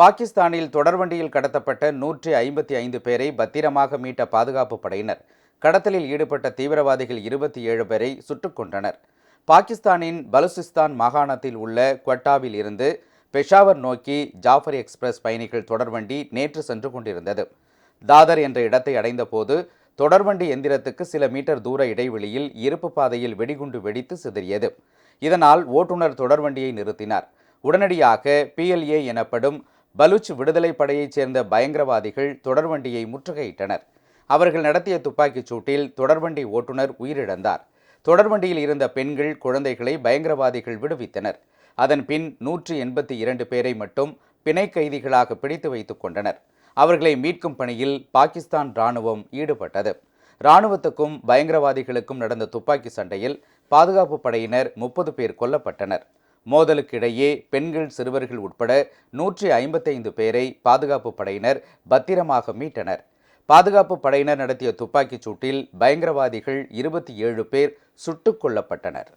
பாகிஸ்தானில் தொடர்வண்டியில் கடத்தப்பட்ட நூற்றி ஐம்பத்தி ஐந்து பேரை பத்திரமாக மீட்ட பாதுகாப்பு படையினர். கடத்தலில் ஈடுபட்ட தீவிரவாதிகள் இருபத்தி ஏழு பேரை சுட்டுக் கொண்டனர் பாகிஸ்தானின் பலுசிஸ்தான் மாகாணத்தில் உள்ள குவட்டாவில் இருந்து பெஷாவர் நோக்கி ஜாஃபர் எக்ஸ்பிரஸ் பயணிகள் தொடர்வண்டி நேற்று சென்று கொண்டிருந்தது. தாதர் என்ற இடத்தை அடைந்தபோது தொடர்வண்டி எந்திரத்துக்கு சில மீட்டர் தூர இடைவெளியில் இருப்பு பாதையில் வெடிகுண்டு வெடித்து சிதறியது. இதனால் ஓட்டுநர் தொடர்வண்டியை நிறுத்தினார். உடனடியாக பிஎல்ஏ எனப்படும் பலுச் விடுதலை படையைச் சேர்ந்த பயங்கரவாதிகள் தொடர்வண்டியை முற்றுகையிட்டனர். அவர்கள் நடத்திய துப்பாக்கிச் சூட்டில் தொடர்வண்டி ஓட்டுநர் உயிரிழந்தார். தொடர்வண்டியில் இருந்த பெண்கள் குழந்தைகளை பயங்கரவாதிகள் விடுவித்தனர். அதன் பின் நூற்றி எண்பத்தி இரண்டு பேரை மட்டும் பிணை கைதிகளாக பிடித்து வைத்துக் கொண்டனர். அவர்களை மீட்கும் பணியில் பாகிஸ்தான் ராணுவம் ஈடுபட்டது. ராணுவத்துக்கும் பயங்கரவாதிகளுக்கும் நடந்த துப்பாக்கி சண்டையில் பாதுகாப்பு படையினர் முப்பது பேர் கொல்லப்பட்டனர். மோதலுக்கிடையே பெண்கள் சிறுவர்கள் உட்பட நூற்றி ஐம்பத்தைந்து பேரை பாதுகாப்பு படையினர் பத்திரமாக மீட்டனர். பாதுகாப்பு படையினர் நடத்திய துப்பாக்கிச் சூட்டில் பயங்கரவாதிகள் இருபத்தி ஏழு பேர் சுட்டுக் கொல்லப்பட்டனர்.